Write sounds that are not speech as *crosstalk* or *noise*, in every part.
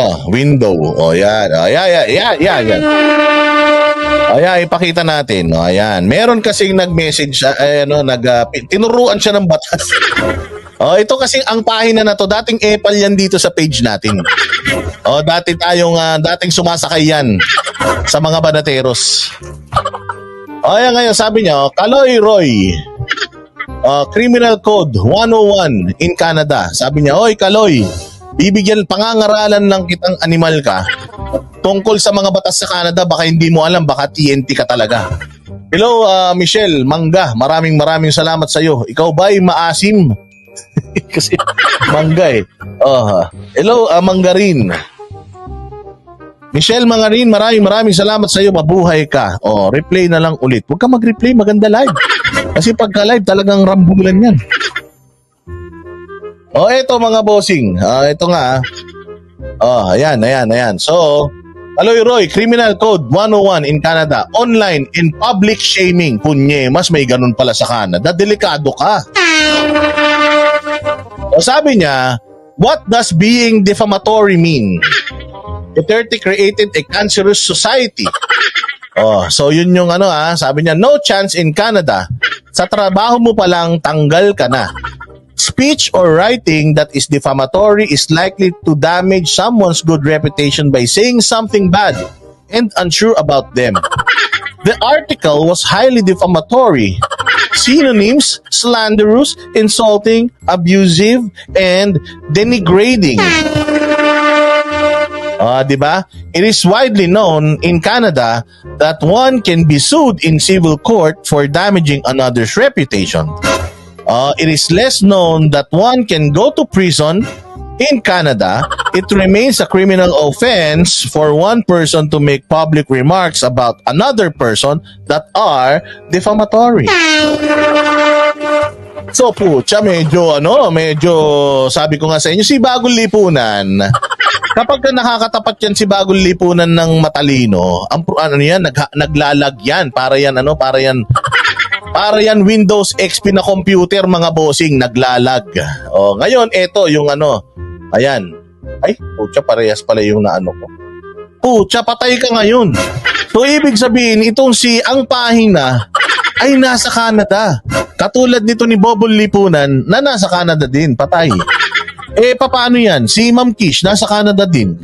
Oh, window. Oh, yan. Oh, yan, yan, yan, yan, yan. Ayan, ipakita natin. O, ayan. Meron kasing nag-message, siya, eh, ano, nag, pi- tinuruan siya ng batas. *laughs* oh, ito kasi ang pahina na to, dating epal yan dito sa page natin. Oh, dati tayong, ah, dating sumasakay yan sa mga banateros. O, ayan ngayon, sabi niya, oh, Kaloy Roy, uh, Criminal Code 101 in Canada. Sabi niya, Oy, Kaloy, bibigyan pangangaralan ng kitang animal ka tungkol sa mga batas sa Canada, baka hindi mo alam, baka TNT ka talaga. Hello, ah, Michelle Mangga. Maraming maraming salamat sa iyo. Ikaw ba ay maasim? *laughs* Kasi mangga eh. Oh, hello, ah, Manggarin. Michelle Mangarin, maraming maraming salamat sa iyo. Mabuhay ka. Oh, replay na lang ulit. Huwag ka mag-replay, maganda live. Kasi pagka live, talagang rambulan yan. Oh, eto mga bossing. Ah, ito nga. ah. Oh, ayan, ayan, ayan. So, Aloy Roy, Criminal Code 101 in Canada. Online in public shaming. Punye, mas may ganun pala sa Canada. Delikado ka. O sabi niya, what does being defamatory mean? Duterte created a cancerous society. Oh, so yun yung ano ah, sabi niya, no chance in Canada. Sa trabaho mo pa lang, tanggal ka na. Speech or writing that is defamatory is likely to damage someone's good reputation by saying something bad and unsure about them. The article was highly defamatory. Synonyms, slanderous, insulting, abusive, and denigrating. Ah, 'di ba? It is widely known in Canada that one can be sued in civil court for damaging another's reputation. Uh, it is less known that one can go to prison in Canada. It remains a criminal offense for one person to make public remarks about another person that are defamatory. So putya, medyo ano, medyo sabi ko nga sa inyo, si Bagong Lipunan, kapag ka nakakatapat yan si Bagong Lipunan ng matalino, ang ano yan, nag, naglalag yan, para yan ano, para yan para yan Windows XP na computer mga bossing, naglalag. O, ngayon, eto yung ano, ayan. Ay, putya, parehas pala yung naano ko. Putya, patay ka ngayon. So, ibig sabihin, itong si ang pahina ay nasa Canada. Katulad nito ni Bobol Lipunan na nasa Canada din, patay. Eh, paano yan? Si Ma'am Kish, nasa Canada din.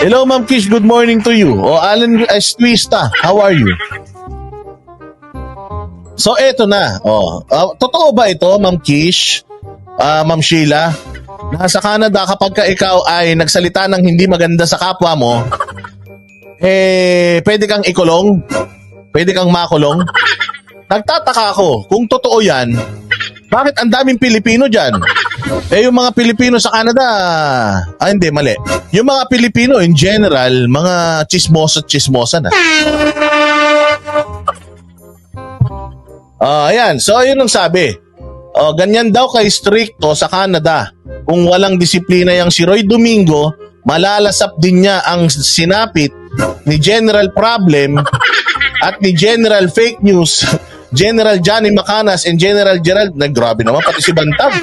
Hello, Ma'am Kish. Good morning to you. O, Alan Estuista, how are you? So, eto na. Oh, Ah, totoo ba ito, Ma'am Kish? Ah, Ma'am Sheila? Nasa Canada, kapag ka ikaw ay nagsalita ng hindi maganda sa kapwa mo, eh, pwede kang ikulong? Pwede kang makulong? Nagtataka ako, kung totoo yan, bakit ang daming Pilipino dyan? Eh, yung mga Pilipino sa Canada, ah, hindi, mali. Yung mga Pilipino in general, mga chismosa chismosa na. Ah, ayan. So, yun ang sabi. Oh, ganyan daw kay stricto sa Canada. Kung walang disiplina yang si Roy Domingo, malalasap din niya ang sinapit ni General Problem at ni General Fake News, *laughs* General Johnny Macanas and General Gerald. Na grabe naman pati si Bantag.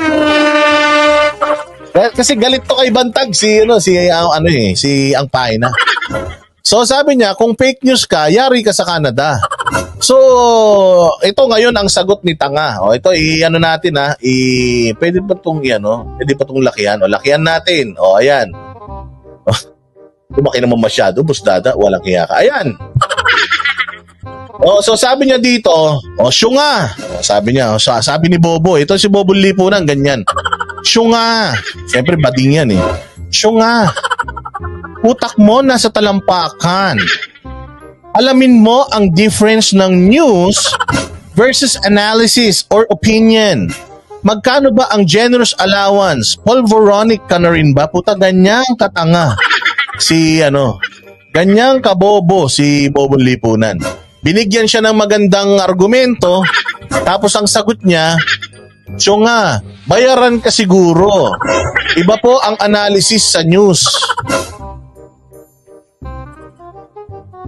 Kasi galit to kay Bantag si ano si ah, ano eh si Ang Paina. So sabi niya, kung fake news ka, yari ka sa Canada. So, ito ngayon ang sagot ni Tanga. O ito i-ano natin ha, i pwede ba tong i-ano? Pwede pa tong lakihan? O lakihan natin. O ayan. O, lumaki naman masyado, busdada, walang kaya ka. Ayan. O, so sabi niya dito, o syunga. O, sabi niya, o, sa- sabi ni Bobo, ito si Bobo Lipunan, ganyan. Syunga. Siyempre, bading yan eh. Syunga. Utak mo nasa talampakan. Alamin mo ang difference ng news versus analysis or opinion. Magkano ba ang generous allowance? Polvoronic ka na rin ba? Puta, ganyang katanga. Si ano, ganyang kabobo si Bobo Lipunan. Binigyan siya ng magandang argumento, tapos ang sagot niya, So nga, bayaran ka siguro. Iba po ang analysis sa news.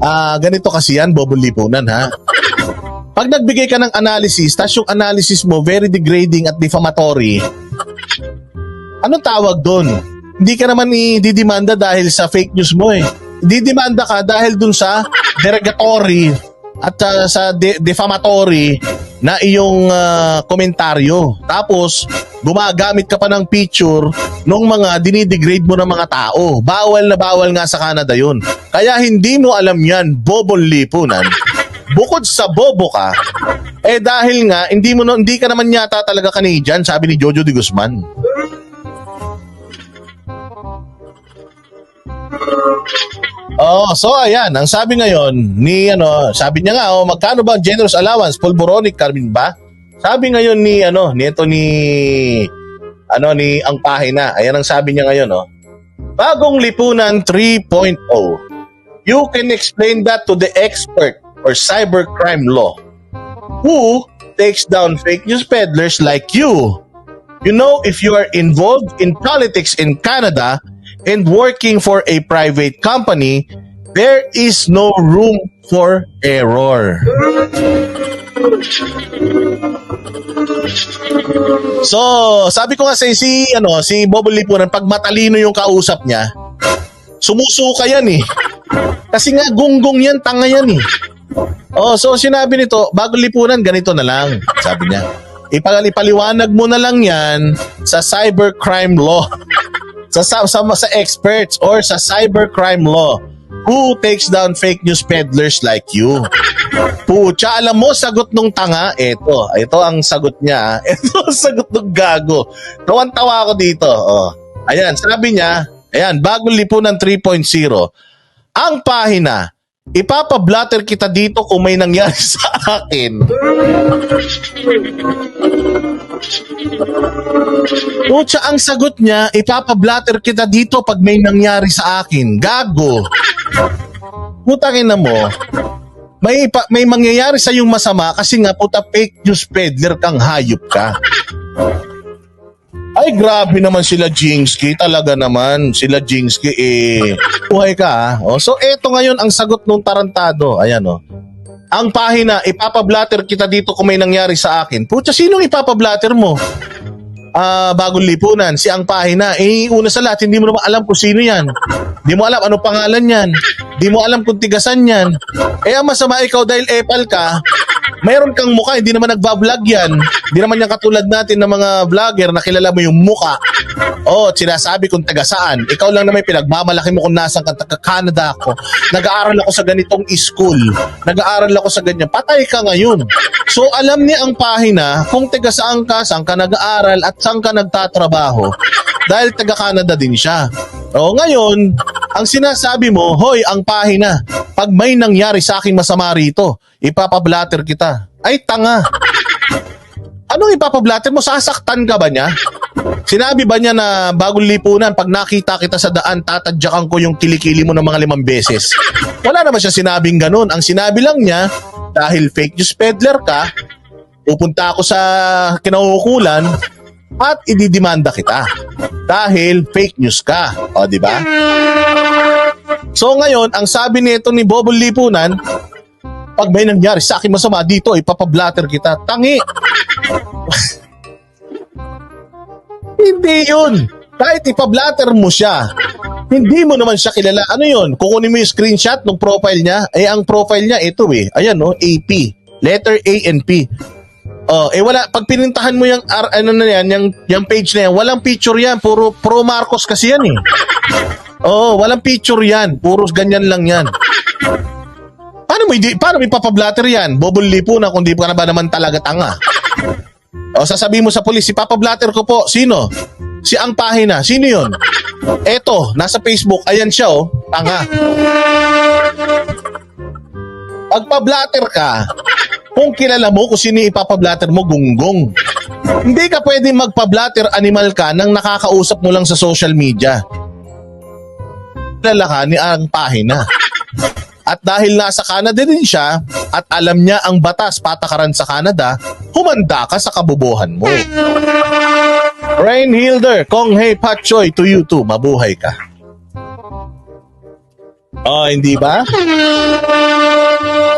Ah, ganito kasi yan, Bobo Lipunan ha. Pag nagbigay ka ng analysis, tas yung analysis mo very degrading at defamatory, anong tawag doon? hindi ka naman i-didemanda dahil sa fake news mo eh. Didemanda ka dahil dun sa derogatory at uh, sa de- defamatory na iyong ah, komentaryo. Tapos, gumagamit ka pa ng picture ng mga dinidegrade mo ng mga tao. Bawal na bawal nga sa Canada yun. Kaya hindi mo alam yan, bobol lipunan. Bukod sa bobo ka, eh dahil nga, hindi mo hindi ka naman yata talaga Canadian, sabi ni Jojo de Guzman. Oh, so ayan, ang sabi ngayon ni ano, sabi niya nga, oh, magkano ba ang generous allowance? Pulboronic Carmen ba? Sabi ngayon ni ano, nito ni ano ni ang pahina. Ayan ang sabi niya ngayon, oh. Bagong lipunan 3.0. You can explain that to the expert or cybercrime law who takes down fake news peddlers like you. You know, if you are involved in politics in Canada and working for a private company, there is no room for error. So, sabi ko nga sa si ano, si Bobo Lipunan pag matalino yung kausap niya, sumusuka yan eh. Kasi nga gunggong yan, tanga yan eh. Oh, so sinabi nito, bago lipunan, ganito na lang, sabi niya. Ipaliwanag mo na lang yan sa cybercrime law. *laughs* sa, sa, sa, sa experts or sa cybercrime law. Who takes down fake news peddlers like you? Pucha, alam mo, sagot nung tanga, eto. Ito ang sagot niya. ah. *laughs* Ito ang sagot ng gago. Tawan-tawa ako dito. Oh. Ayan, sabi niya, ayan, bagong lipunan 3.0. Ang pahina, ipapablatter kita dito kung may nangyari *laughs* sa akin. Pucha, ang sagot niya, ipapablatter kita dito pag may nangyari sa akin. Gago. Putangin na mo. May, pa, may mangyayari sa yung masama kasi nga puta fake news peddler kang hayop ka. Ay, grabe naman sila Jingsky. Talaga naman, sila Jingsky, eh, buhay ka, ah. O, so, eto ngayon ang sagot nung tarantado. Ayan, o. Ang pahina, ipapablatter kita dito kung may nangyari sa akin. Pucha, sinong ipapablatter mo? Ah, bagong lipunan, si ang pahina. Eh, una sa lahat, hindi mo naman alam kung sino yan. Di mo alam ano pangalan yan. Di mo alam kung tigasan yan. Eh, ang masama ikaw dahil epal ka, mayroon kang muka, hindi naman nagbablog yan. Hindi naman yan katulad natin ng mga vlogger na kilala mo yung muka. Oh, sinasabi kung taga saan. Ikaw lang naman pinagmamalaki mo kung nasan ka, taga Canada ako. Nag-aaral ako sa ganitong school. Nag-aaral ako sa ganyan. Patay ka ngayon. So alam niya ang pahina kung taga saan ka, saan ka nag-aaral at saan ka nagtatrabaho. Dahil taga Canada din siya. O ngayon, ang sinasabi mo, hoy, ang pahina, pag may nangyari sa akin masama rito, ipapablatter kita. Ay, tanga. Anong ipapablatter mo? Sasaktan ka ba niya? Sinabi ba niya na bagong lipunan, pag nakita kita sa daan, tatadyakan ko yung kilikili mo ng mga limang beses? Wala naman siya sinabing ganun. Ang sinabi lang niya, dahil fake news peddler ka, pupunta ako sa kinahukulan at ididimanda kita. Dahil fake news ka. O, di ba? So ngayon, ang sabi nito ni Bobo Lipunan, pag may nangyari sa akin masama dito, ipapablatter kita. Tangi! *laughs* Hindi yun. Kahit ipablatter mo siya, hindi mo naman siya kilala. Ano yun? Kukunin mo yung screenshot ng profile niya. Eh, ang profile niya, ito eh. Ayan, no? AP. Letter A and P. Oh, eh wala pag pinintahan mo yung R- ano na yan, yung, yung page na yan, walang picture yan, puro pro Marcos kasi yan eh. Oo, walang picture yan, puro ganyan lang yan. Paano mo hindi paano mo ipapablatter yan? Bobol lipo na kung di ka na ba naman talaga tanga. O sasabihin mo sa pulis, ipapablatter ko po. Sino? Si ang pahina. Sino yun? Eto, nasa Facebook. Ayan siya oh. Tanga. Pagpa-blatter ka, kung kilala mo kung sino ipapablatter mo, gunggong. Hindi ka pwede magpa-blatter animal ka nang nakakausap mo lang sa social media. Kilala ka ni ang pahina. At dahil nasa Canada din siya at alam niya ang batas patakaran sa Canada, humanda ka sa kabubuhan mo. Rain Hilder, Kong Hei Patchoy to you too. Mabuhay ka. Oh, hindi ba?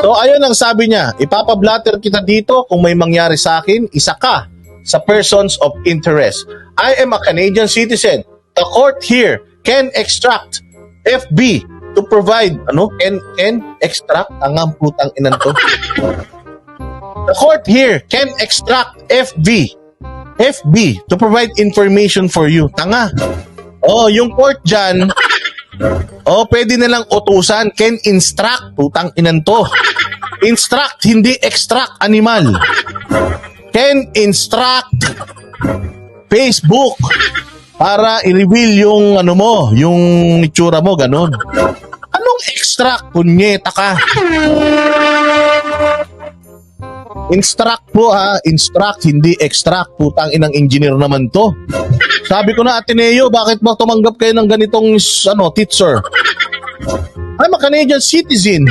So ayun ang sabi niya, ipapablatter kita dito kung may mangyari sa akin, isa ka sa persons of interest. I am a Canadian citizen The court here can extract FB to provide ano can can extract ang putang inan to. The court here can extract FB FB to provide information for you. Tanga. Oh, yung court dyan, oh, pwede na lang utusan. Can instruct. Putang inan to. Instruct, hindi extract animal. Can instruct Facebook para i-reveal yung ano mo, yung itsura mo, ganun. Anong extract? Punyeta ka. Instruct po ha, instruct, hindi extract. Putang inang engineer naman to. Sabi ko na, Ateneo, bakit mo tumanggap kayo ng ganitong ano, teacher? I'm a Canadian citizen.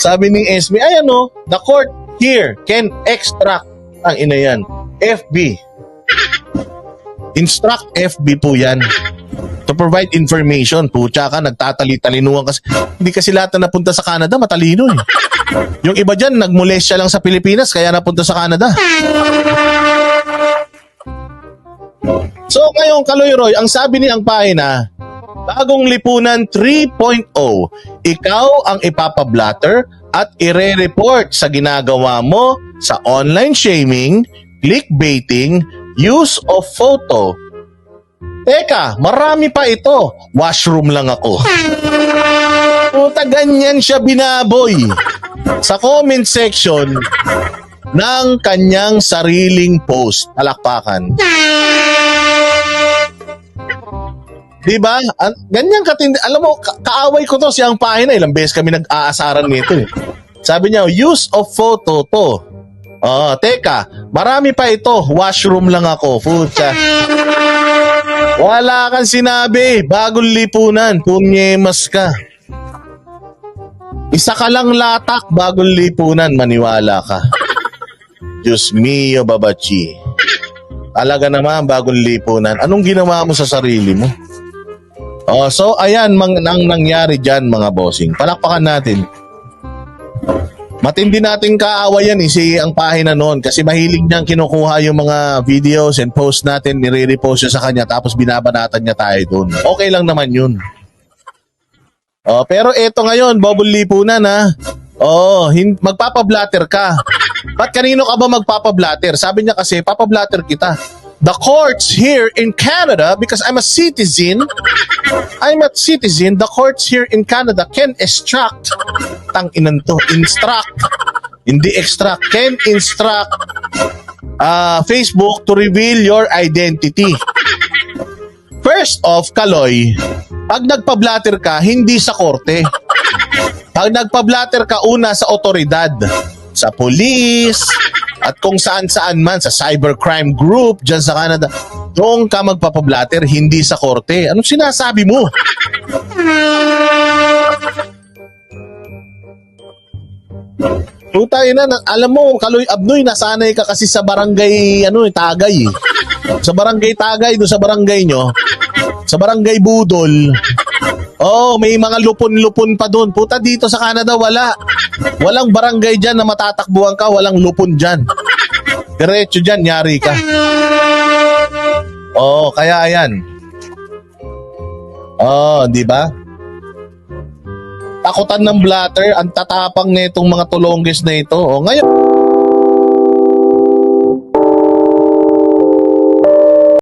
Sabi ni Esme, ay ano, the court here can extract. Ang ina yan. FB. Instruct FB po yan. To provide information. Pucha ka, nagtatali-talinuhan kasi. Hindi kasi lahat na napunta sa Canada, matalino eh. Yung iba dyan, nagmolestya lang sa Pilipinas, kaya napunta sa Canada. So ngayon, Kaloy Roy, ang sabi ni ang pahina, bagong lipunan 3.0, ikaw ang ipapablatter at ire-report sa ginagawa mo sa online shaming, clickbaiting, use of photo. Teka, marami pa ito. Washroom lang ako. Puta, ganyan siya binaboy. Sa comment section ng kanyang sariling post. Palakpakan. Di ba? An- ganyan katindi. Alam mo, ka- kaaway ko to siyang pahina. Ilang beses kami nag-aasaran nito eh. Sabi niya, use of photo to. Oh, teka, marami pa ito. Washroom lang ako. Pucha. Wala kang sinabi. Bagong lipunan. Punyemas ka. Isa ka lang latak. Bagong lipunan. Maniwala ka. Diyos mio, babachi. Talaga naman, bagong lipunan. Anong ginawa mo sa sarili mo? Oh, so ayan mang nang nangyari diyan mga bossing. Palakpakan natin. Matindi nating kaawayan eh, si ang pahina noon kasi mahilig niyang kinukuha yung mga videos and post natin, nire-repost siya sa kanya tapos binabanatan niya tayo doon. Okay lang naman yun. Oh, pero eto ngayon, bobol lipunan ha. Oh, hin- magpapablatter ka. Ba't kanino ka ba magpapablatter? Sabi niya kasi, papablatter kita. The courts here in Canada, because I'm a citizen, I'm a citizen, the courts here in Canada can extract, tang inan to, instruct, hindi extract, can instruct uh, Facebook to reveal your identity. First off, Kaloy, pag nagpa-blatter ka, hindi sa korte. Pag nagpa-blatter ka una sa otoridad, sa police, at kung saan-saan man, sa cybercrime group, dyan sa Canada, doon ka magpapablatter, hindi sa korte. Anong sinasabi mo? Ina, na- alam mo, Kaloy Abnoy, nasanay ka kasi sa barangay, ano, eh, Tagay. eh. Sa barangay Tagay, doon sa barangay nyo, sa barangay Budol, may mga lupon-lupon pa doon. Puta, dito sa Canada, wala. Walang barangay dyan na matatakbuhan ka, walang lupon dyan. Diretso dyan, yari ka. Oh, kaya yan. Oh, di ba? Takutan ng blatter, ang tatapang nitong mga tulonggis na ito. Oh, ngayon,